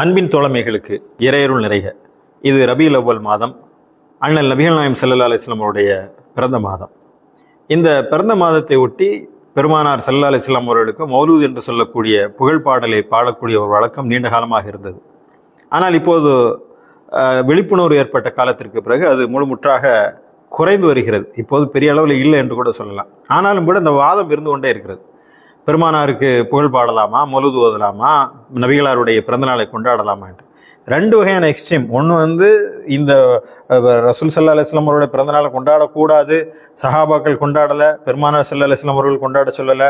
அன்பின் தோழமைகளுக்கு இறையருள் நிறைக. இது ரபியுல் அவ்வல் மாதம் அண்ணல் நபிகள் நாயம் சல்லா அலிஸ்லாம் அவருடைய பிறந்த மாதம். இந்த பிறந்த மாதத்தை ஒட்டி பெருமானார் சல்லா அலிஸ்லாம் அவர்களுக்கு மௌலூத் என்று சொல்லக்கூடிய புகழ் பாடலை பாடக்கூடிய ஒரு வழக்கம் நீண்ட காலமாக இருந்தது. ஆனால் இப்போது விழிப்புணர்வு ஏற்பட்ட காலத்திற்கு பிறகு அது முழுமுற்றாக குறைந்து வருகிறது. இப்போது பெரிய அளவில் இல்லை என்று கூட சொல்லலாம். ஆனாலும் கூட இந்த வாதம் இருந்து கொண்டே இருக்கிறது. பெருமானாருக்கு புகழ் பாடலாமா மொழுது ஓதலாமா நபிகளாருடைய பிறந்தநாளை கொண்டாடலாமா என்று. ரெண்டு வகையான எக்ஸ்ட்ரீம் ஒன்று வந்து இந்த ரசூல் சல்லா அலிஸ்லாம் அவருடைய பிறந்தநாளை கொண்டாடக்கூடாது சஹாபாக்கள் கொண்டாடலை பெருமானார் சல்லா அலிஸ்லாம் அவர்கள் கொண்டாட சொல்லலை.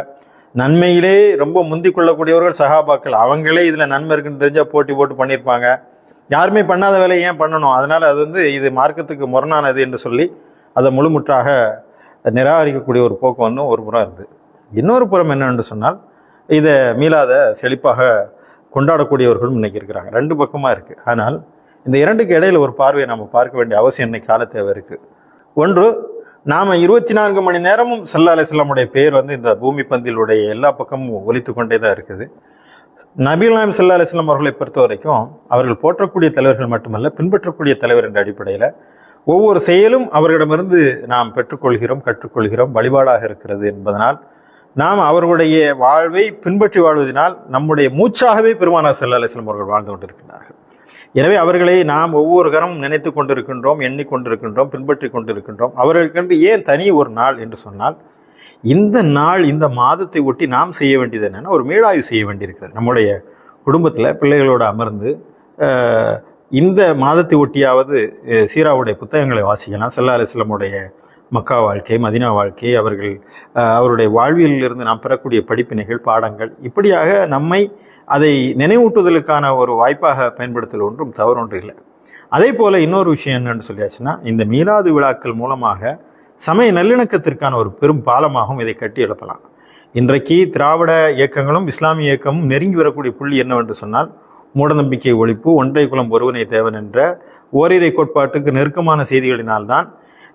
நன்மையிலே ரொம்ப முந்தி கொள்ளக்கூடியவர்கள் சஹாபாக்கள். அவங்களே இதில் நன்மை இருக்குன்னு தெரிஞ்சால் போட்டி போட்டு பண்ணியிருப்பாங்க யாருமே பண்ணாத வேலையை ஏன் பண்ணணும்? அதனால் அது வந்து இது மார்க்கத்துக்கு முரணானது என்று சொல்லி அதை முழுமுற்றாக நிராகரிக்கக்கூடிய ஒரு போக்கு வந்து ஒரு புறம் இருக்குது இன்னொரு புறம் என்னென்று சொன்னால் இதை மீளாத செழிப்பாக கொண்டாடக்கூடியவர்களும் இன்றைக்கி இருக்கிறாங்க. ரெண்டு பக்கமாக இருக்குது ஆனால் இந்த இரண்டுக்கு இடையில் ஒரு பார்வையை நம்ம பார்க்க வேண்டிய அவசியம் இன்னைக்கு கால தேவை இருக்குது ஒன்று நாம் இருபத்தி நான்கு மணி நேரமும் சல்லா அலிஸ்லாமுடைய பேர் வந்து இந்த பூமி பந்திலுடைய எல்லா பக்கமும் ஒலித்து கொண்டே தான் இருக்குது. நபீல் நாயம் சல்லா அலிஸ்லாம் அவர்களை பொறுத்த வரைக்கும் அவர்கள் போற்றக்கூடிய தலைவர்கள் மட்டுமல்ல பின்பற்றக்கூடிய தலைவர் என்ற அடிப்படையில் ஒவ்வொரு செயலும் அவர்களிடமிருந்து நாம் பெற்றுக்கொள்கிறோம் கற்றுக்கொள்கிறோம் வழிபாடாக இருக்கிறது என்பதனால் நாம் அவர்களுடைய வாழ்வை பின்பற்றி வாழ்வதனால் நம்முடைய மூச்சாகவே பெருமானார் செல்ல அலிஸ்லம் அவர்கள் வாழ்ந்து கொண்டிருக்கிறார்கள் எனவே அவர்களை நாம் ஒவ்வொரு கணமும் நினைத்து கொண்டிருக்கின்றோம் எண்ணிக்கொண்டிருக்கின்றோம் பின்பற்றி கொண்டிருக்கின்றோம். அவர்களுக்கென்று ஏன் தனி ஒரு நாள் என்று சொன்னால் இந்த நாள் இந்த மாதத்தை ஒட்டி நாம் செய்ய வேண்டியது என்னென்னா ஒரு மீளாய்வு செய்ய வேண்டியிருக்கிறது. நம்முடைய குடும்பத்தில் பிள்ளைகளோடு அமர்ந்து இந்த மாதத்தை ஒட்டியாவது சீராவுடைய புத்தகங்களை வாசிக்கலாம். சல்லா அலிஸ்லமுடைய மக்கா வாழ்க்கை மதினா வாழ்க்கை அவர்கள் அவருடைய அவருடைய வாழ்வியலிலிருந்து நாம் பெறக்கூடிய படிப்பினைகள் பாடங்கள் இப்படியாக நம்மை அதை நினைவூட்டுதலுக்கான ஒரு வாய்ப்பாக பயன்படுத்தல் ஒன்றும் தவறொன்று இல்லை. அதே போல் இன்னொரு விஷயம் என்னன்னு சொல்லியாச்சுன்னா இந்த மீலாது விழாக்கள் மூலமாக சமய நல்லிணக்கத்திற்கான ஒரு பெரும் பாலமாகவும் இதை கட்டி எழுப்பலாம். இன்றைக்கு திராவிட இயக்கங்களும் இஸ்லாமிய இயக்கமும் நெருங்கி வரக்கூடிய புள்ளி என்னவென்று சொன்னால் மூடநம்பிக்கை ஒழிப்பு ஒன்றை குலம் ஒருவனை தேவன் என்ற ஓரிரை கோட்பாட்டுக்கு நெருக்கமான செய்திகளினால்தான்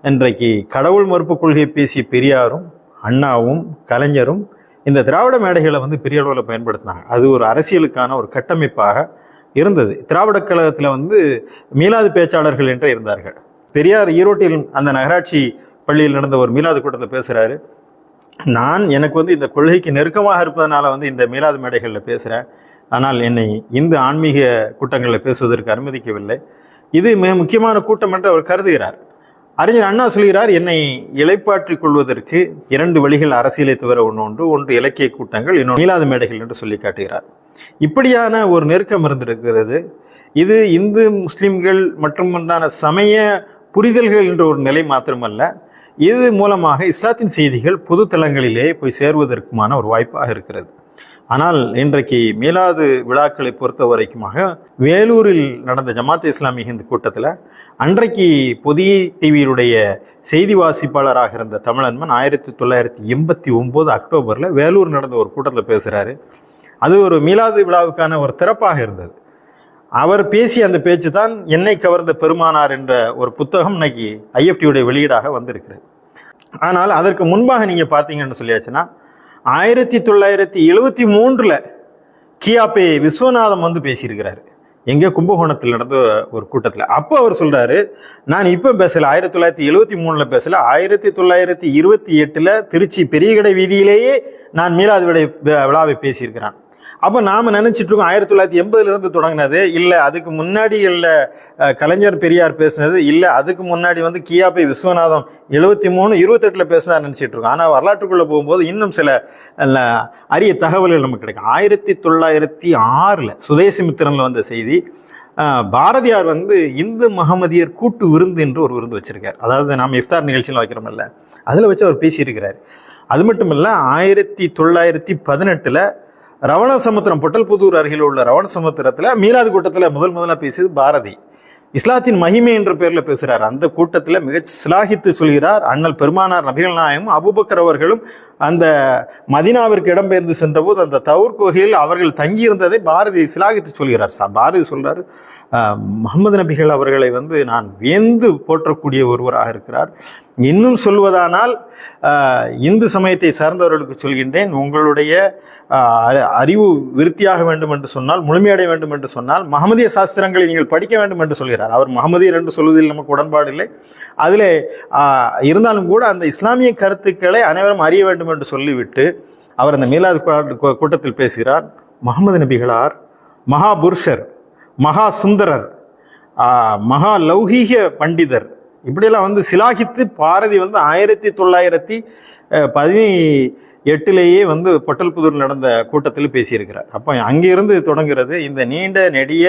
இன்றைக்கு கடவுள் மறுப்பு கொள்கையை பேசிய பெரியாரும் அண்ணாவும் கலைஞரும் இந்த திராவிட மேடைகளை வந்து பெரிய அளவில் பயன்படுத்தினாங்க. அது ஒரு அரசியலுக்கான ஒரு கட்டமைப்பாக இருந்தது. திராவிட கழகத்தில் வந்து மீளாது பேச்சாளர்கள் என்று இருந்தார்கள். பெரியார் ஈரோட்டில் அந்த நகராட்சி பள்ளியில் நடந்த ஒரு மீலாது கூட்டத்தில் பேசுகிறாரு நான் எனக்கு வந்து இந்த கொள்கைக்கு நெருக்கமாக இருப்பதனால வந்து இந்த மீலாது மேடைகளில் பேசுகிறேன் ஆனால் என்னை இந்த ஆன்மீக கூட்டங்களில் பேசுவதற்கு அனுமதிக்கவில்லை. இது மிக முக்கியமான கூட்டம் என்று அவர் கருதுகிறார். அறிஞர் அண்ணா சொல்கிறார் என்னை இலைப்பாற்றிக் கொள்வதற்கு இரண்டு வழிகள் அரசியலை தவிர ஒன்று ஒன்று ஒன்று இலக்கிய கூட்டங்கள் இன்னொன்று மீளாது மேடைகள் என்று சொல்லி காட்டுகிறார். இப்படியான ஒரு நெருக்கம் இருந்திருக்கிறது. இது இந்து முஸ்லிம்கள் மற்றும் உண்டான சமய புரிதல்கள் என்ற ஒரு நிலை மாத்திரமல்ல. இது மூலமாக இஸ்லாத்தின் செய்திகள் பொது தளங்களிலே போய் சேருவதற்குமான ஒரு வாய்ப்பாக இருக்கிறது. ஆனால் இன்றைக்கு மீலாது விழாக்களை பொறுத்த வரைக்குமாக வேலூரில் நடந்த ஜமாத் இஸ்லாமி ஹிந்து கூட்டத்தில் அன்றைக்கு புதிய டிவியினுடைய செய்தி வாசிப்பாளராக இருந்த தமிழன்மன் ஆயிரத்தி தொள்ளாயிரத்தி எண்பத்தி ஒம்பது அக்டோபரில் வேலூர் நடந்த ஒரு கூட்டத்தில் பேசுகிறாரு அது ஒரு மீலாது விழாவுக்கான ஒரு திறப்பாக இருந்தது. அவர் பேசிய அந்த பேச்சு தான் என்னை கவர்ந்த பெருமானார் என்ற ஒரு புத்தகம் இன்னைக்கு ஐஎஃப்டியுடைய வெளியீடாக வந்திருக்கிறது. ஆனால் அதற்கு முன்பாக நீங்கள் பார்த்தீங்கன்னு சொல்லியாச்சுன்னா ஆயிரத்தி தொள்ளாயிரத்தி எழுவத்தி மூன்றில் கியாபே விஸ்வநாதம் வந்து பேசியிருக்கிறாரு. எங்கே? கும்பகோணத்தில் நடந்த ஒரு கூட்டத்தில். அப்போ அவர் சொல்கிறாரு நான் இப்போ பேசல ஆயிரத்தி தொள்ளாயிரத்தி எழுவத்தி மூணில் பேசல. ஆயிரத்தி தொள்ளாயிரத்தி இருபத்தி எட்டில் திருச்சி பெரியகடை வீதியிலேயே நான் மீளாது விடை விழாவை பேசியிருக்கிறான். அப்போ நாம் நினச்சிட்டு இருக்கோம் ஆயிரத்தி தொள்ளாயிரத்தி எண்பதுலேருந்து தொடங்கினது. இல்லை அதுக்கு முன்னாடி இல்லை கலைஞர் பெரியார் பேசினது. இல்லை அதுக்கு முன்னாடி வந்து கியாபை விஸ்வநாதம் எழுபத்தி மூணு இருபத்தெட்டில் பேசினார் நினச்சிட்டு இருக்கோம் ஆனால் வரலாற்றுக்குள்ளே போகும்போது இன்னும் சில அரிய தகவல்கள் நமக்கு கிடைக்கும். ஆயிரத்தி தொள்ளாயிரத்தி ஆறில் சுதேசிமித்திரனில் வந்த செய்தி பாரதியார் வந்து இந்து மகமதியர் கூட்டு விருந்து என்று ஒரு விருந்து வச்சுருக்கார். அதாவது நாம் இஃப்தார் நிகழ்ச்சியில் வைக்கிறோம்ல அதில் வச்சு அவர் பேசியிருக்கிறார். அது மட்டும் இல்லை ஆயிரத்தி தொள்ளாயிரத்தி பதினெட்டில் ரவணசமுத்திரம் பொட்டல்புதூர் அருகில் உள்ள ரவணசமுத்திரத்தில் மீலாது கூட்டத்தில் முதல் முதலாக பேசியது பாரதி. இஸ்லாத்தின் மகிமை என்ற பேரில் பேசுகிறார் அந்த கூட்டத்தில் மிக சிலாகித்து சொல்கிறார் அண்ணல் பெருமானார் நபிகள் நாயகம் அபுபக்கர் அவர்களும் அந்த மதினாவிற்கு இடம்பெயர்ந்து சென்றபோது அந்த தவுர் கோகையில் அவர்கள் தங்கியிருந்ததை பாரதி சிலாகித்து சொல்கிறார். சார் பாரதி சொல்கிறார் முகமது நபிகள் அவர்களை வந்து நான் வியந்து போற்றக்கூடிய ஒருவராக இருக்கிறார். இன்னும் சொல்வதானால் இந்து சமயத்தை சார்ந்தவர்களுக்கு சொல்கின்றேன். உங்களுடைய அறி- அறிவு விருத்தியாக வேண்டும் என்று சொன்னால் முழுமையடைய வேண்டும் என்று சொன்னால் மகமதிய சாஸ்திரங்களை நீங்கள் படிக்க வேண்டும் என்று சொல்கிறார். அவர் மகமதியர் என்று சொல்வதில் நமக்கு உடன்பாடு இல்லை. அதில் இருந்தாலும் கூட அந்த இஸ்லாமிய கருத்துக்களை அனைவரும் அறிய வேண்டும் என்று சொல்லிவிட்டு அவர் அந்த மீலாது கூட்டத்தில் பேசுகிறார். முகமது நபிகளார் மகாபுருஷர் மகா சுந்தரர் மகா லௌகீக பண்டிதர் இப்படியெல்லாம் வந்து சிலாகித்து பாரதி வந்து ஆயிரத்தி தொள்ளாயிரத்தி பதி எட்டிலேயே வந்து பொட்டல்புதூர் நடந்த கூட்டத்தில் பேசியிருக்கிறார். அப்போ அங்கிருந்து தொடங்குகிறது இந்த நீண்ட நெடிய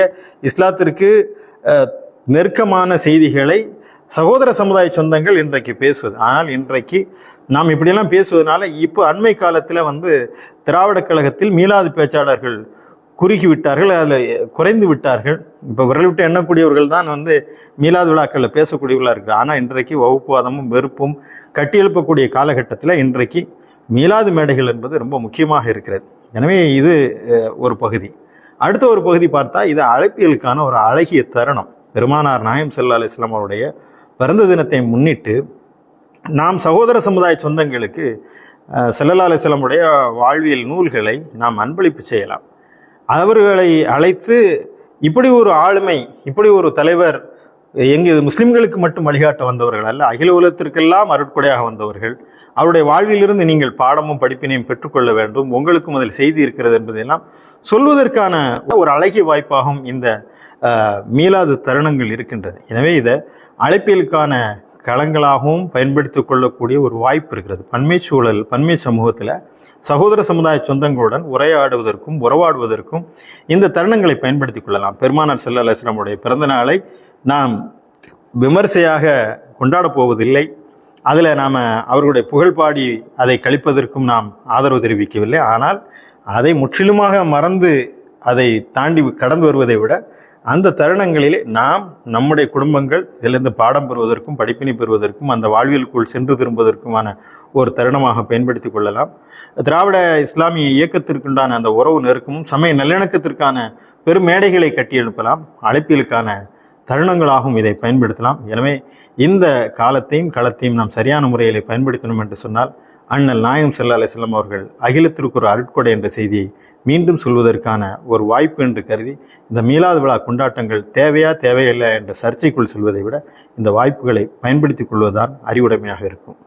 இஸ்லாத்திற்கு நெருக்கமான செய்திகளை சகோதர சமுதாய சொந்தங்கள் இன்றைக்கு பேசுவது. ஆனால் இன்றைக்கு நாம் இப்படியெல்லாம் பேசுவதனால இப்போ அண்மை காலத்தில் வந்து திராவிடக் கழகத்தில் மீளாது பேச்சாளர்கள் குறுகி விட்டார்கள் அதில் குறைந்து விட்டார்கள். இப்போ விரல் விட்டு எண்ணக்கூடியவர்கள் தான் வந்து மீளாது விழாக்களில் பேசக்கூடியவர்களாக இருக்குது ஆனால் இன்றைக்கு வகுப்புவாதமும் வெறுப்பும் கட்டியெழுப்பக்கூடிய காலகட்டத்தில் இன்றைக்கு மீளாது மேடைகள் என்பது ரொம்ப முக்கியமாக இருக்கிறது. எனவே இது ஒரு பகுதி. அடுத்த ஒரு பகுதி பார்த்தா இது அழைப்பியலுக்கான ஒரு அழகிய தருணம். பெருமானார் நாயம் செல்லா அலிஸ்லாம் அவருடைய பிறந்த தினத்தை முன்னிட்டு நாம் சகோதர சமுதாய சொந்தங்களுக்கு அஹ், ஸல்லல்லாஹு வாழ்வியல் நூல்களை நாம் அன்பளிப்பு செய்யலாம். அவர்களை அழைத்து இப்படி ஒரு ஆளுமை இப்படி ஒரு தலைவர் எங்கு முஸ்லிம்களுக்கு மட்டும் வழிகாட்ட வந்தவர்கள் அல்ல அகில உலகத்திற்கெல்லாம் அருட்கொடையாக வந்தவர்கள். அவருடைய வாழ்விலிருந்து நீங்கள் பாடமும் படிப்பினையும் பெற்றுக்கொள்ள வேண்டும். உங்களுக்கும் அதில் செய்தி இருக்கிறது என்பதையெல்லாம் சொல்வதற்கான ஒரு அழகிய வாய்ப்பாகவும் இந்த மீளாது தருணங்கள் இருக்கின்றது எனவே இதை அழைப்பியலுக்கான களங்களாகவும் பயன்படுத்திக் கொள்ளக்கூடிய ஒரு வாய்ப்பு இருக்கிறது. பன்மை சூழல் பன்மை சமூகத்தில் சகோதர சமுதாய சொந்தங்களுடன் உரையாடுவதற்கும் உறவாடுவதற்கும் இந்த தருணங்களை பயன்படுத்திக் கொள்ளலாம். பெருமானார் செல்ல அலிஸ்லாமுடைய பிறந்த நாளை நாம் விமர்சையாக கொண்டாடப் போவதில்லை. அதில் நாம் அவர்களுடைய புகழ்பாடி அதை கழிப்பதற்கும் நாம் ஆதரவு தெரிவிக்கவில்லை. ஆனால் அதை முற்றிலுமாக மறந்து அதை தாண்டி கடந்து வருவதை விட அந்த தருணங்களிலே நாம் நம்முடைய குடும்பங்கள் இதிலிருந்து பாடம் பெறுவதற்கும் படிப்பினை பெறுவதற்கும் அந்த வாழ்வியலுக்குள் சென்று திரும்புவதற்குமான ஒரு தருணமாக பயன்படுத்திக் கொள்ளலாம். திராவிட இஸ்லாமிய இயக்கத்திற்குண்டான அந்த உறவு நெருக்கமும் சமய நல்லிணக்கத்திற்கான பெரும் மேடைகளை கட்டியெழுப்பலாம். அழைப்பியலுக்கான தருணங்களாகவும் இதை பயன்படுத்தலாம். எனவே இந்த காலத்தையும் களத்தையும் நாம் சரியான முறையில் பயன்படுத்தணும் என்று சொன்னால் அண்ணல் நாயகம் செல்லா அலிஸ்லாம் அவர்கள் அகிலத்திற்கு ஒரு அருட்கொடை என்ற செய்தியை மீண்டும் சொல்வதற்கான ஒரு வாய்ப்பு என்று கருதி இந்த மீலாது விழா கொண்டாட்டங்கள் தேவையா தேவையில்லை என்ற சர்ச்சைக்குள் செல்வதை விட இந்த வாய்ப்புகளை பயன்படுத்திக் கொள்வதுதான் அறிவுடைமையாக இருக்கும்.